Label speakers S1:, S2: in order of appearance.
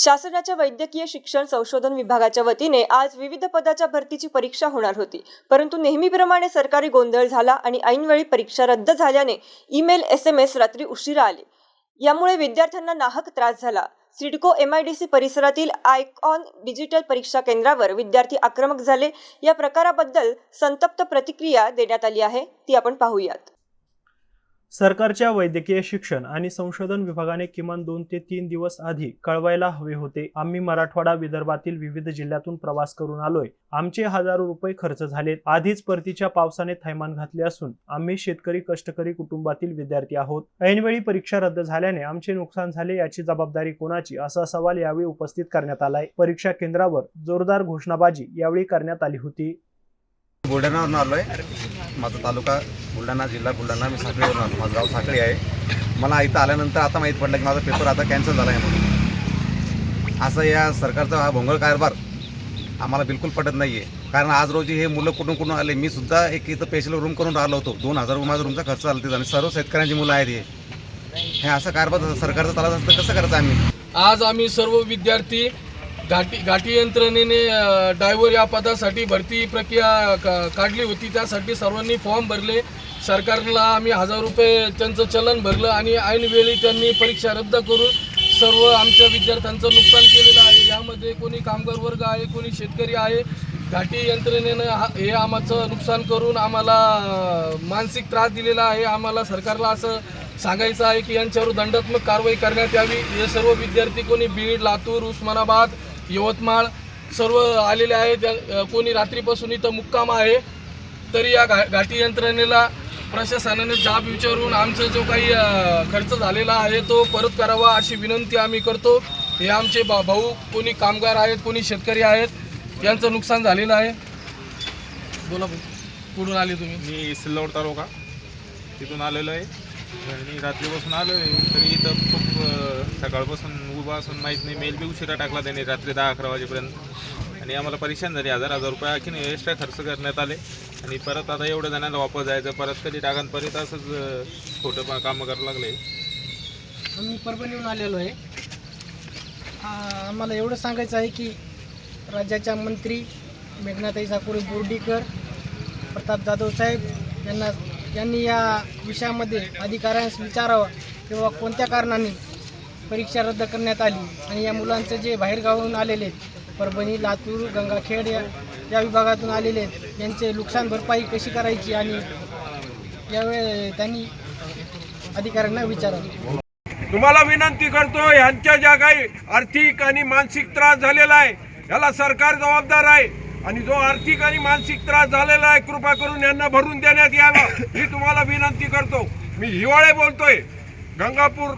S1: शासनाच्या वैद्यकीय शिक्षण संशोधन विभागाच्या वतीने आज विविध पदाच्या भरतीची परीक्षा होणार होती. परंतु नेहमीप्रमाणे सरकारी गोंधळ झाला आणि ऐनवेळी परीक्षा रद्द झाल्याने ईमेल एस एम एस रात्री उशिरा आले. यामुळे विद्यार्थ्यांना नाहक त्रास झाला. CIDCO M I D C परिसरातील आयकॉन डिजिटल परीक्षा केंद्रावर विद्यार्थी आक्रमक झाले. या प्रकाराबद्दल संतप्त प्रतिक्रिया देण्यात आली आहे. ती आपण पाहूयात.
S2: सरकारच्या वैद्यकीय शिक्षण आणि संशोधन विभागाने किमान दोन ते तीन दिवस आधी कळवायला हवे होते. आम्ही मराठवाडा विदर्भातील विविध जिल्ह्यातून प्रवास करून आलोय. आमचे हजारो रुपये खर्च झालेत. आधीच परतीच्या पावसाने थैमान घातले असून आम्ही शेतकरी कष्टकरी कुटुंबातील विद्यार्थी आहोत. ऐनवेळी परीक्षा रद्द झाल्याने आमचे नुकसान झाले याची जबाबदारी कोणाची? असा सवाल यावेळी उपस्थित करण्यात आलाय. परीक्षा केंद्रावर जोरदार घोषणाबाजी यावेळी करण्यात आली होती.
S3: बुलढाण्यावरून माझा तालुका बुलढाणा जिल्हा बुलढाणा. मी साखळीवरून आलो. माझं गाव साखळी आहे. मला इथं आल्यानंतर आता माहीत पडलं की माझा पेपर आता कॅन्सल झाला आहे म्हणून. असं या सरकारचा हा भोंगळ कारभार आम्हाला बिलकुल पटत नाही आहे कारण आज रोजी हे मुलं कुठून कुठून आले? मी सुद्धा एक इथं स्पेशल रूम करून राहिलो होतो. दोन हजार माझा रूमचा खर्च आला तिथं. आणि सर्व शेतकऱ्यांची मुलं आहेत हे. हे असं कारभार सरकारचं चालत असतं. कसं करायचं आम्ही?
S4: आज आम्ही सर्व विद्यार्थी घाटी घाटी यंत्रणेने डायव्हर या पदासाठी भरती प्रक्रिया का- काढली होती. त्यासाठी सर्वांनी फॉर्म भरले. सरकारला आम्ही हजार रुपये त्यांचं चलन भरलं आणि ऐनवेळी त्यांनी परीक्षा रद्द करून सर्व आमच्या विद्यार्थ्यांचं नुकसान केलेलं आहे. यामध्ये कोणी कामगार वर्ग आहे कोणी शेतकरी आहे. घाटी यंत्रणेनं हे आमचं नुकसान करून आम्हाला मानसिक त्रास दिलेला आहे. आम्हाला सरकारला असं सांगायचं आहे की यांच्यावर दंडात्मक कारवाई करण्यात यावी. हे सर्व विद्यार्थी कोणी बीड लातूर उस्मानाबाद यवतमाळ सर्व आलेले आहेत कोणी रात्रीपासून इथं मुक्काम आहे तरी या घा घाटी यंत्रणेला प्रशासनाने जाब विचारून आमचा जो काही खर्च झालेला आहे तो परत करावा अशी विनंती आम्ही करतो. हे आमचे भा भाऊ कोणी कामगार आहेत कोणी शेतकरी आहेत यांचं नुकसान झालेलं आहे. बोला कुठून आले तुम्ही?
S5: मी सिल्लोड तालुका. तिथून आलेलो आहे. आणि रात्रीपासून आलो आहे तरी इथं खूप सकाळपासून उभा असून माहीत नाही मेल बी उशिरा टाकला त्याने रात्री दहा अकरा वाजेपर्यंत. आणि आम्हाला परेशान झाली हजार हजार रुपये आणखीन एक्स्ट्रा खर्च करण्यात आले. आणि परत आता एवढं जणांना वापस जायचं परत कधी टाका परत असंच खोटं पा- कामं करावं लागले.
S6: आम्ही परभणीहून आलेलो आहे. आम्हाला एवढं सांगायचं आहे की राज्याच्या मंत्री मेघनाताई साकुरे बोर्डीकर प्रताप जाधव साहेब यांना यांनी या विषयामध्ये अधिकाऱ्यांस विचारावं किंवा कोणत्या कारणाने परीक्षा रद्द करण्यात आली आणि या मुलांचं जे बाहेरगावाहून आलेले आहेत परभणी लातूर गंगाखेड या या विभागातून आलेले आहेत यांचे नुकसान भरपाई कशी करायची आणि यावेळी त्यांनी अधिकाऱ्यांना विचारावं.
S7: तुम्हाला विनंती करतो यांच्या ज्या काही आर्थिक आणि मानसिक त्रास झालेला आहे याला सरकार जबाबदार आहे. आणि जो आर्थिक आणि मानसिक त्रास झालेला आहे कृपा करून यांना भरून देण्यात यावा ही तुम्हाला विनंती करतो. मी हिवाळे बोलतोय. गंगापूर